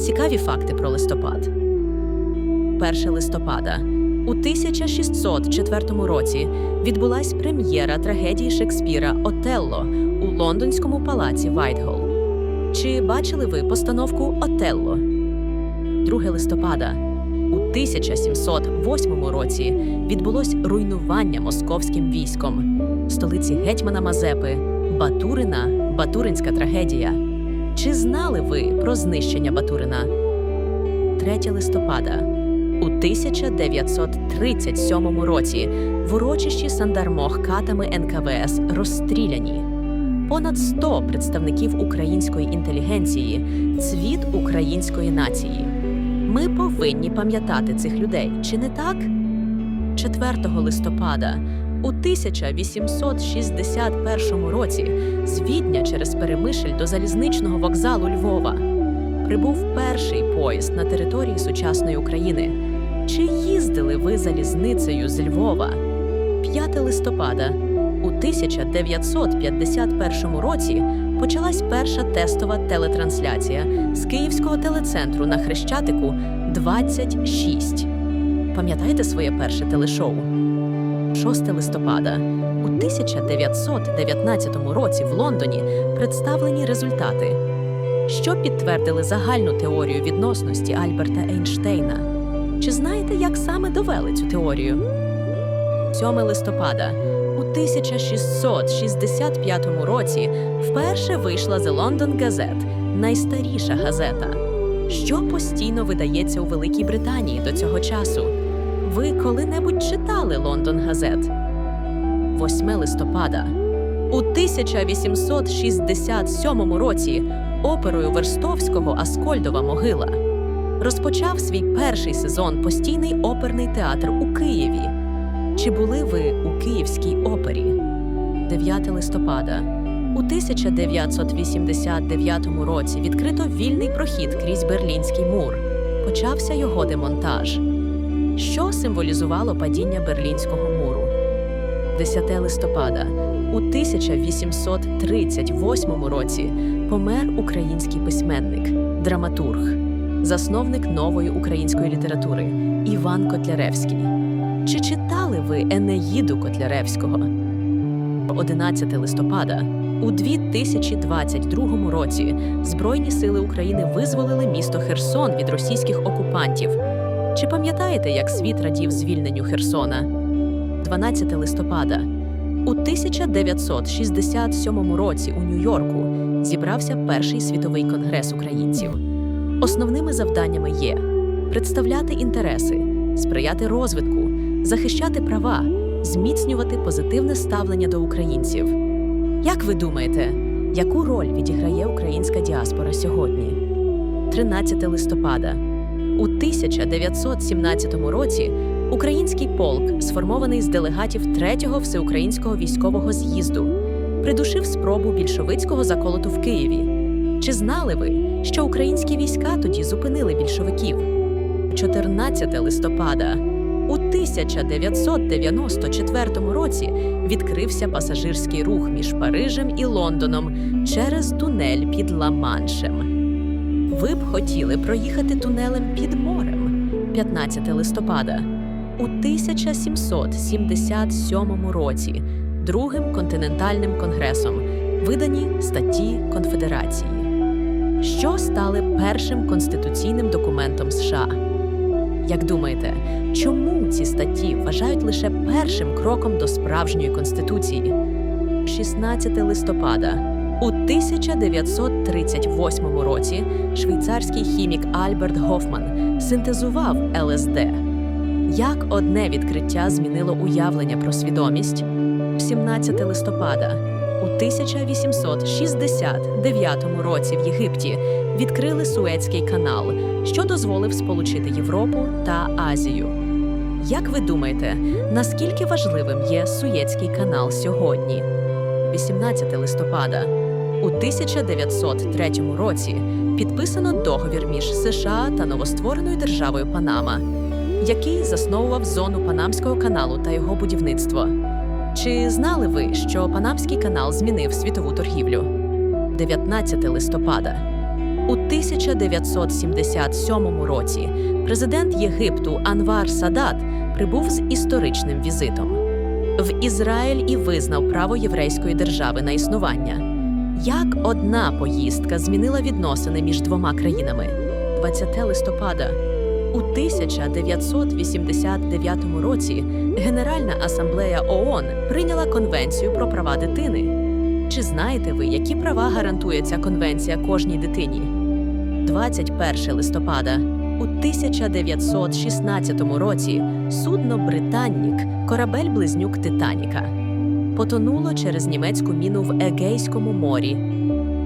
Цікаві факти про листопад. 1 листопада. У 1604 році відбулась прем'єра трагедії Шекспіра Отелло у лондонському палаці Вайтгол. Чи бачили ви постановку Отелло? 2 листопада. У 1708 році відбулось руйнування московським військом столиці гетьмана Мазепи Батурина Батуринська трагедія. Чи знали ви про знищення Батурина? 3 листопада. У 1937 році в урочищі Сандармох катами НКВС розстріляні. Понад 100 представників української інтелігенції, цвіт української нації. Ми повинні пам'ятати цих людей, чи не так? 4 листопада у 1861 році з Відня через Перемишль до залізничного вокзалу Львова прибув перший поїзд на території сучасної України. Чи їздили ви залізницею з Львова? 5 листопада у 1951 році почалась перша тестова телетрансляція з Київського телецентру на Хрещатику 26. Пам'ятаєте своє перше телешоу? 6 листопада у 1919 році в Лондоні представлені результати, що підтвердили загальну теорію відносності Альберта Ейнштейна. Чи знаєте, як саме довели цю теорію? 7 листопада у 1665 році вперше вийшла The London Gazette, найстаріша газета, що постійно видається у Великій Британії до цього часу. Ви коли-небудь читали Лондон Газет? 8 листопада. У 1867 році оперою Верстовського Аскольдова могила розпочав свій перший сезон постійний оперний театр у Києві. Чи були ви у Київській опері? 9 листопада. У 1989 році відкрито вільний прохід крізь Берлінський мур. Почався його демонтаж. Що символізувало падіння Берлінського муру? 10 листопада. У 1838 році помер український письменник, драматург, засновник нової української літератури Іван Котляревський. Чи читали ви Енеїду Котляревського? 11 листопада. У 2022 році Збройні сили України визволили місто Херсон від російських окупантів. Чи пам'ятаєте, як світ радів звільненню Херсона? 12 листопада. У 1967 році у Нью-Йорку зібрався перший світовий конгрес українців. Основними завданнями є представляти інтереси, сприяти розвитку, захищати права, зміцнювати позитивне ставлення до українців. Як ви думаєте, яку роль відіграє українська діаспора сьогодні? 13 листопада. У 1917 році український полк, сформований з делегатів 3-го всеукраїнського військового з'їзду, придушив спробу більшовицького заколоту в Києві. Чи знали ви, що українські війська тоді зупинили більшовиків? 14 листопада. У 1994 році відкрився пасажирський рух між Парижем і Лондоном через тунель під Ла-Маншем. Ви б хотіли проїхати тунелем під морем 15 листопада. У 1777 році Другим континентальним конгресом видані статті Конфедерації, що стали першим конституційним документом США. Як думаєте, чому ці статті вважають лише першим кроком до справжньої конституції? 16 листопада. У 1938 році швейцарський хімік Альберт Гофман синтезував ЛСД. Як одне відкриття змінило уявлення про свідомість? 17 листопада. У 1869 році в Єгипті відкрили Суецький канал, що дозволив сполучити Європу та Азію. Як ви думаєте, наскільки важливим є Суєцький канал сьогодні? 18 листопада. У 1903 році підписано договір між США та новоствореною державою Панама, який засновував зону Панамського каналу та його будівництво. Чи знали ви, що Панамський канал змінив світову торгівлю? 19 листопада. У 1977 році президент Єгипту Анвар Садат прибув з історичним візитом в Ізраїль і визнав право єврейської держави на існування. Як одна поїздка змінила відносини між двома країнами? 20 листопада у 1989 році Генеральна асамблея ООН прийняла Конвенцію про права дитини. Чи знаєте ви, які права гарантує ця конвенція кожній дитині? 21 листопада у 1916 році судно Британнік, корабель-близнюк Титаніка, потонуло через німецьку міну в Егейському морі.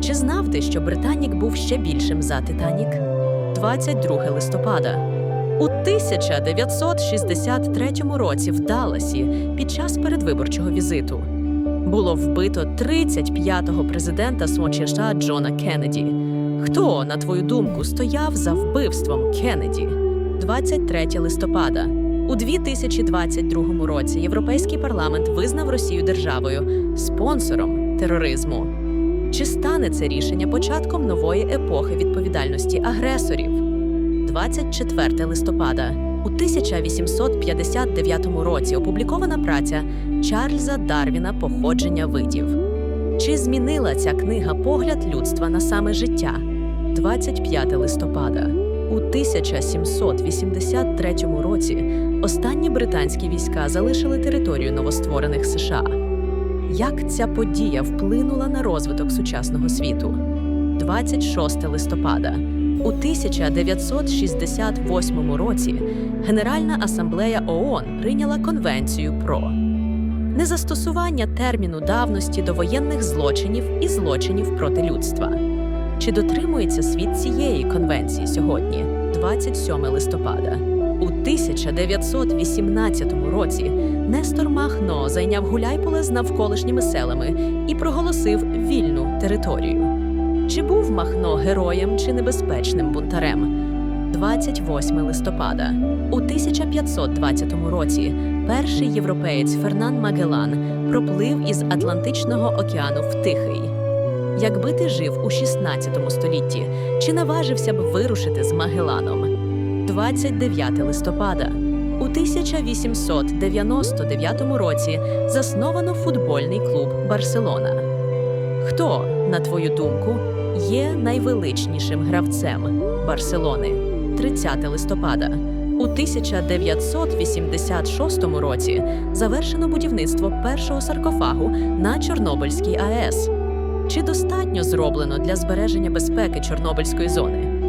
Чи знав ти, що Британік був ще більшим за Титанік? 22 листопада. У 1963 році в Далласі під час передвиборчого візиту було вбито 35-го президента США Джона Кеннеді. Хто, на твою думку, стояв за вбивством Кеннеді? 23 листопада. У 2022 році Європейський парламент визнав Росію державою спонсором тероризму. Чи стане це рішення початком нової епохи відповідальності агресорів? 24 листопада. У 1859 році опублікована праця Чарльза Дарвіна Походження видів. Чи змінила ця книга погляд людства на саме життя? 25 листопада. У 1783 році останні британські війська залишили територію новостворених США. Як ця подія вплинула на розвиток сучасного світу? 26 листопада. У 1968 році Генеральна асамблея ООН прийняла конвенцію про незастосування терміну давності до воєнних злочинів і злочинів проти людства. Чи дотримується світ цієї конвенції сьогодні, 27 листопада? У 1918 році Нестор Махно зайняв Гуляйполе з навколишніми селами і проголосив вільну територію. Чи був Махно героєм чи небезпечним бунтарем? 28 листопада. У 1520 році перший європеєць Фернан Магелан проплив із Атлантичного океану в Тихий. Якби ти жив у 16 столітті, чи наважився б вирушити з Магеланом? 29 листопада. У 1899 році засновано футбольний клуб Барселона. Хто, на твою думку, є найвеличнішим гравцем Барселони? 30 листопада. У 1986 році завершено будівництво першого саркофагу на Чорнобильській АЕС. Чи достатньо зроблено для збереження безпеки Чорнобильської зони?